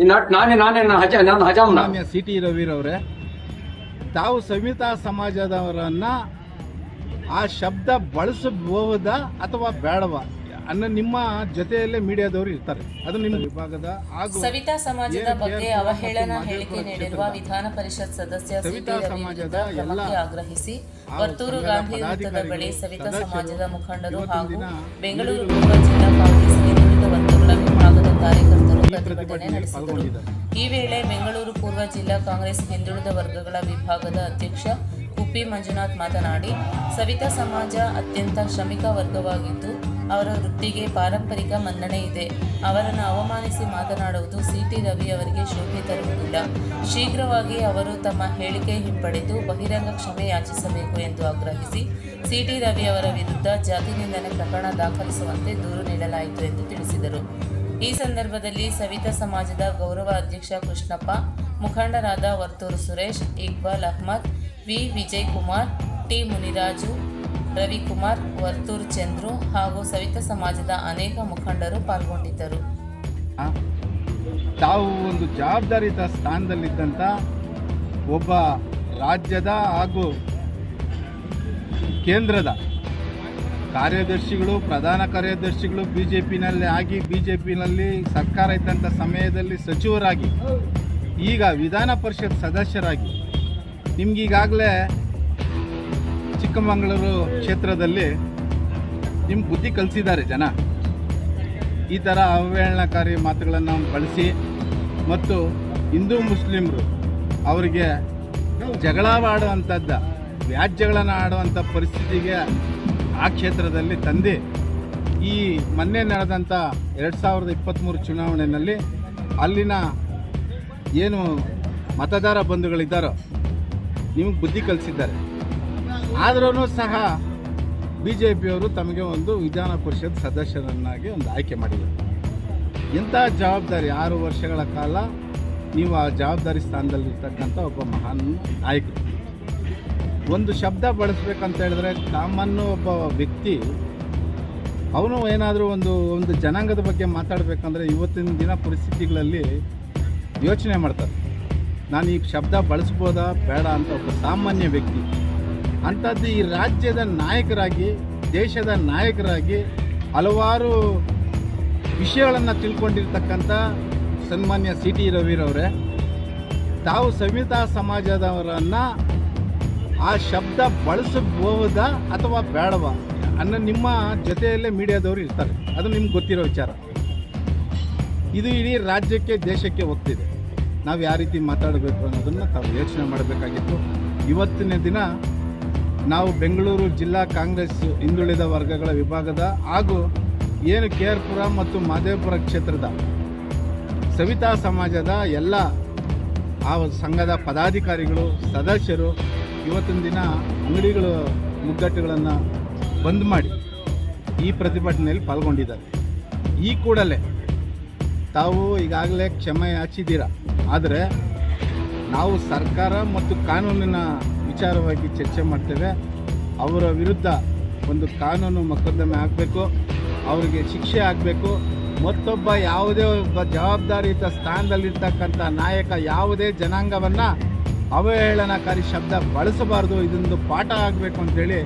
ಈ ನಾಟ್ ನಾನೇ ನಾನೇ ನಾನು ಹಜ ನಾನು ಹಜಾಮ್ನ ಮಾನ್ಯ ಸಿ ಟಿ ರವಿರವರೇ ತಾವು ಸಂಹಿತಾ ಸಮಾಜದವರನ್ನ ಆ ಶಬ್ದ ಬಳಸಬಹುದಾ ಅಥವಾ ಬೇಡವಾ? ಅನ್ನೋ ನಿಮ್ಮ ಜೊತೆಯಲ್ಲೇ ಮೀಡಿಯಾದವರು ಇರ್ತಾರೆ. ಅದು ನಿಮ್ಮ ವಿಭಾಗದ ಹಾಗೂ ಸವಿತಾ ಸಮಾಜದ ಬಗ್ಗೆ ಅವಹೇಳನ ಹೇಳಿಕೆ ನೀಡಿರುವ ವಿಧಾನ ಪರಿಷತ್ ಸದಸ್ಯ ಸವಿತಾ ಸಿಟಿ ಸಮಾಜದ ಎಲ್ಲ ಆಗ್ರಹಿಸಿ ವರ್ತೂರು ಗಾಂಧಿ ವೃತ್ತದ ಬಳಿ ಸವಿತಾ ಸಮಾಜದ ಮುಖಂಡರು ಹಾಗೂ ಬೆಂಗಳೂರು ಪೂರ್ವ ಜಿಲ್ಲಾ ಕಾಂಗ್ರೆಸ್ ಹಿಂದುಳಿದ ವರ್ಗಗಳ ವಿಭಾಗದ ಕಾರ್ಯಕರ್ತರು ಪ್ರತಿಭಟನೆ ನಡೆಸಿದರು. ಈ ವೇಳೆ ಬೆಂಗಳೂರು ಪೂರ್ವ ಜಿಲ್ಲಾ ಕಾಂಗ್ರೆಸ್ ಹಿಂದುಳಿದ ವರ್ಗಗಳ ವಿಭಾಗದ ಅಧ್ಯಕ್ಷ ಕುಪ್ಪಿ ಮಂಜುನಾಥ್ ಮಾತನಾಡಿ ಸವಿತಾ ಸಮಾಜ ಅತ್ಯಂತ ಶ್ರಮಿಕ ವರ್ಗವಾಗಿದ್ದು ಅವರ ವೃತ್ತಿಗೆ ಪಾರಂಪರಿಕ ಮನ್ನಣೆ ಇದೆ. ಅವರನ್ನು ಅವಮಾನಿಸಿ ಮಾತನಾಡುವುದು ಸಿಟಿ ರವಿ ಅವರಿಗೆ ಶೋಭೆ ತರುವುದಿಲ್ಲ. ಶೀಘ್ರವಾಗಿ ಅವರು ತಮ್ಮ ಹೇಳಿಕೆ ಹಿಂಪಡೆದು ಬಹಿರಂಗ ಕ್ಷಮೆ ಯಾಚಿಸಬೇಕು ಎಂದು ಆಗ್ರಹಿಸಿ ಸಿಟಿ ರವಿ ಅವರ ವಿರುದ್ಧ ಜಾತಿ ನಿಂದನೆ ಪ್ರಕರಣ ದಾಖಲಿಸುವಂತೆ ದೂರು ನೀಡಲಾಯಿತು ಎಂದು ತಿಳಿಸಿದರು. ಈ ಸಂದರ್ಭದಲ್ಲಿ ಸವಿತಾ ಸಮಾಜದ ಗೌರವ ಅಧ್ಯಕ್ಷ ಕೃಷ್ಣಪ್ಪ, ಮುಖಂಡರಾದ ವರ್ತೂರು ಸುರೇಶ್, ಇಕ್ಬಾಲ್ ಅಹ್ಮದ್, ವಿ. ವಿಜಯ್ ಕುಮಾರ್ ಟಿ. ಮುನಿರಾಜು, ರವಿಕುಮಾರ್, ವರ್ತೂರು ಚಂದ್ರು ಹಾಗೂ ಸವಿತಾ ಸಮಾಜದ ಅನೇಕ ಮುಖಂಡರು ಪಾಲ್ಗೊಂಡಿದ್ದರು. ತಾವು ಒಂದು ಜವಾಬ್ದಾರಿತ ಸ್ಥಾನದಲ್ಲಿದ್ದಂಥ ಒಬ್ಬ ರಾಜ್ಯದ ಹಾಗೂ ಕೇಂದ್ರದ ಕಾರ್ಯದರ್ಶಿಗಳು, ಪ್ರಧಾನ ಕಾರ್ಯದರ್ಶಿಗಳು ಬಿ ಜೆ ಪಿನಲ್ಲಿ ಆಗಿ ಬಿ ಜೆ ಪಿನಲ್ಲಿ ಸರ್ಕಾರ ಇದ್ದಂಥ ಸಮಯದಲ್ಲಿ ಸಚಿವರಾಗಿ, ಈಗ ವಿಧಾನ ಪರಿಷತ್ ಸದಸ್ಯರಾಗಿ, ನಿಮ್ಗೀಗಾಗಲೇ ಚಿಕ್ಕಮಗಳೂರು ಕ್ಷೇತ್ರದಲ್ಲಿ ನಿಮ್ಮ ಬುದ್ಧಿ ಕಲಿಸಿದ್ದಾರೆ ಜನ. ಈ ಥರ ಅವಹೇಳನಕಾರಿ ಮಾತುಗಳನ್ನು ಬಳಸಿ ಮತ್ತು ಹಿಂದೂ ಮುಸ್ಲಿಮರು ಅವರಿಗೆ ಜಗಳವಾಡುವಂಥದ್ದು ವ್ಯಾಜ್ಯಗಳನ್ನು ಆಡುವಂಥ ಪರಿಸ್ಥಿತಿಗೆ ಆ ಕ್ಷೇತ್ರದಲ್ಲಿ ತಂದೆ ಈ ಮೊನ್ನೆ ನಡೆದಂಥ ಎರಡು ಸಾವಿರದ ಇಪ್ಪತ್ತ್ಮೂರು ಚುನಾವಣೆಯಲ್ಲಿ ಅಲ್ಲಿನ ಏನು ಮತದಾರ ಬಂಧುಗಳಿದ್ದಾರೋ ನಿಮಗೆ ಬುದ್ಧಿ ಕಲಿಸಿದ್ದಾರೆ. ಆದ್ರೂ ಸಹ ಬಿ ಜೆ ಪಿಯವರು ತಮಗೆ ಒಂದು ವಿಧಾನ ಪರಿಷತ್ ಸದಸ್ಯರನ್ನಾಗಿ ಒಂದು ಆಯ್ಕೆ ಮಾಡಿದರು ಇಂಥ ಜವಾಬ್ದಾರಿ ಆರು ವರ್ಷಗಳ ಕಾಲ ನೀವು ಆ ಜವಾಬ್ದಾರಿ ಸ್ಥಾನದಲ್ಲಿರ್ತಕ್ಕಂಥ ಒಬ್ಬ ಮಹಾನ್ ನಾಯಕರು. ಒಂದು ಶಬ್ದ ಬಳಸ್ಬೇಕಂತ ಹೇಳಿದ್ರೆ ಕಾಮನ್ನು ಒಬ್ಬ ವ್ಯಕ್ತಿ, ಅವನು ಏನಾದರೂ ಒಂದು ಒಂದು ಜನಾಂಗದ ಬಗ್ಗೆ ಮಾತಾಡಬೇಕಂದ್ರೆ ಇವತ್ತಿನ ದಿನ ಪರಿಸ್ಥಿತಿಗಳಲ್ಲಿ ಯೋಚನೆ ಮಾಡ್ತಾರೆ. ನಾನು ಈ ಶಬ್ದ ಬಳಸ್ಬೋದಾ, ಬೇಡ ಅಂತ ಒಬ್ಬ ಸಾಮಾನ್ಯ ವ್ಯಕ್ತಿ. ಅಂಥದ್ದು ಈ ರಾಜ್ಯದ ನಾಯಕರಾಗಿ, ದೇಶದ ನಾಯಕರಾಗಿ ಹಲವಾರು ವಿಷಯಗಳನ್ನು ತಿಳ್ಕೊಂಡಿರ್ತಕ್ಕಂಥ ಸನ್ಮಾನ್ಯ ಸಿ ಟಿ ರವಿರವರೇ, ತಾವು ಸಂಹಿತಾ ಸಮಾಜದವರನ್ನು ಆ ಶಬ್ದ ಬಳಸಬಹುದಾ ಅಥವಾ ಬೇಡವಾ? ಅನ್ನೋ ನಿಮ್ಮ ಜೊತೆಯಲ್ಲೇ ಮೀಡಿಯಾದವರು ಇರ್ತಾರೆ. ಅದು ನಿಮ್ಗೆ ಗೊತ್ತಿರೋ ವಿಚಾರ. ಇದು ಇಡೀ ರಾಜ್ಯಕ್ಕೆ, ದೇಶಕ್ಕೆ ಹೋಗ್ತಿದೆ ನಾವು ಯಾವ ರೀತಿ ಮಾತಾಡಬೇಕು ಅನ್ನೋದನ್ನು ತಾವು ಯೋಚನೆ ಮಾಡಬೇಕಾಗಿತ್ತು. ಇವತ್ತಿನ ದಿನ ನಾವು ಬೆಂಗಳೂರು ಜಿಲ್ಲಾ ಕಾಂಗ್ರೆಸ್ ಹಿಂದುಳಿದ ವರ್ಗಗಳ ವಿಭಾಗದ ಹಾಗೂ ಏನು ಕೆ ಆರ್ ಪುರ ಮತ್ತು ಮಾದೇವಪುರ ಕ್ಷೇತ್ರದ ಸವಿತಾ ಸಮಾಜದ ಎಲ್ಲ ಆ ಸಂಘದ ಪದಾಧಿಕಾರಿಗಳು, ಸದಸ್ಯರು ಇವತ್ತಿನ ದಿನ ಅಂಗಡಿಗಳು ಮುಗ್ಗಟ್ಟುಗಳನ್ನು ಬಂದ್ ಮಾಡಿ ಈ ಪ್ರತಿಭಟನೆಯಲ್ಲಿ ಪಾಲ್ಗೊಂಡಿದ್ದಾರೆ. ಈ ಕೂಡಲೇ ತಾವು ಈಗಾಗಲೇ ಕ್ಷಮೆ ಯಾಚಿದ್ದೀರ ಆದರೆ ನಾವು ಸರ್ಕಾರ ಮತ್ತು ಕಾನೂನಿನ ವಿಚಾರವಾಗಿ ಚರ್ಚೆ ಮಾಡ್ತೇವೆ. ಅವರ ವಿರುದ್ಧ ಒಂದು ಕಾನೂನು ಮೊಕದ್ದಮೆ ಆಗಬೇಕು ಅವರಿಗೆ ಶಿಕ್ಷೆ ಆಗಬೇಕು ಮತ್ತೊಬ್ಬ ಯಾವುದೇ ಒಬ್ಬ ಜವಾಬ್ದಾರಿಯುತ ಸ್ಥಾನದಲ್ಲಿರ್ತಕ್ಕಂಥ ನಾಯಕ ಯಾವುದೇ ಜನಾಂಗವನ್ನು ಅವಹೇಳನಕಾರಿ ಶಬ್ದ ಬಳಸಬಾರ್ದು ಇದೊಂದು ಪಾಠ ಆಗಬೇಕು ಅಂತೇಳಿ